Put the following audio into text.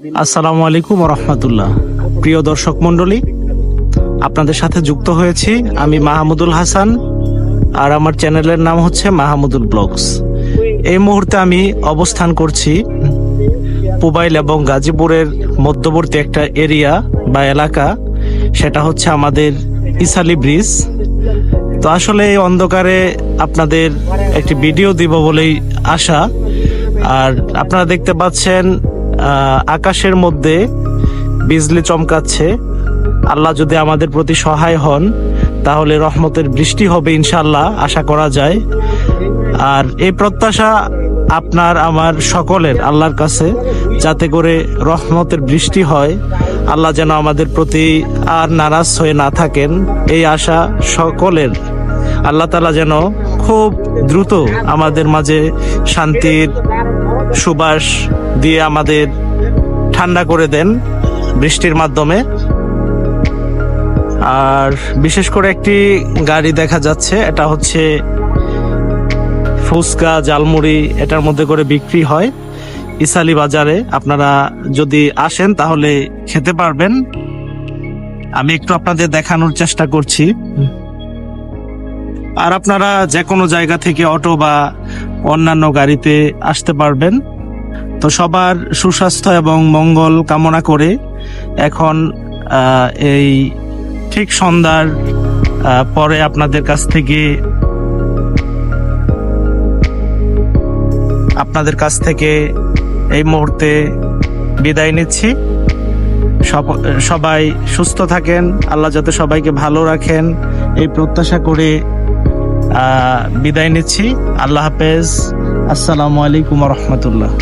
আসসালামু আলাইকুম রহমতুল্লাহ। প্রিয় দর্শক মণ্ডলী, আপনাদের সাথে যুক্ত হয়েছি আমি মাহমুদুল হাসান, আর আমার চ্যানেলের নাম হচ্ছে মাহমুদুল ব্লগস। এই মুহূর্তে আমি অবস্থান করছি পুবাইল এবং গাজীপুরের মধ্যবর্তী একটা এরিয়া বা এলাকা, সেটা হচ্ছে আমাদের ইসালি ব্রিজ। তো আসলে এই অন্ধকারে আপনাদের একটি ভিডিও দিব বলেই আশা। আর আপনারা দেখতে পাচ্ছেন আকাশের মধ্যে বিজলি চমকাচ্ছে। আল্লাহ যদি আমাদের প্রতি সহায় হন, তাহলে রহমতের বৃষ্টি হবে ইনশাল্লাহ আশা করা যায়। আর এই প্রত্যাশা আপনার, আমার সকলের, আল্লাহর কাছে, যাতে করে রহমতের বৃষ্টি হয়। আল্লাহ যেন আমাদের প্রতি আর নারাজ হয়ে না থাকেন, এই আশা সকলের। আল্লাহ তালা যেন খুব দ্রুত আমাদের মাঝে শান্তির সুবাস দিয়ে আমাদের ঠান্ডা করে দেন বৃষ্টির মাধ্যমে। আর বিশেষ করে একটি গাড়ি দেখা যাচ্ছে, এটা হচ্ছে ফুচকা জালমুড়ি এটার মধ্যে করে বিক্রি হয়। ইসালি বাজারে আপনারা যদি আসেন তাহলে খেতে পারবেন। আমি একটু আপনাদের দেখানোর চেষ্টা করছি। আর আপনারা যে কোনো জায়গা থেকে অটো বা অন্যান্য গাড়িতে আসতে পারবেন। তো সবার সুস্বাস্থ্য এবং মঙ্গল কামনা করে এখন এই ঠিক সন্ধ্যার পরে আপনাদের কাছ থেকে, আপনাদের কাছ থেকে এই মুহূর্তে বিদায় নিচ্ছি। সবাই সুস্থ থাকেন, আল্লাহ যাতে সবাইকে ভালো রাখেন, এই প্রত্যাশা করে বিদায় নিচ্ছি। আল্লাহ হাফেজ। আসসালামু আলাইকুম রহমতুল্লাহ।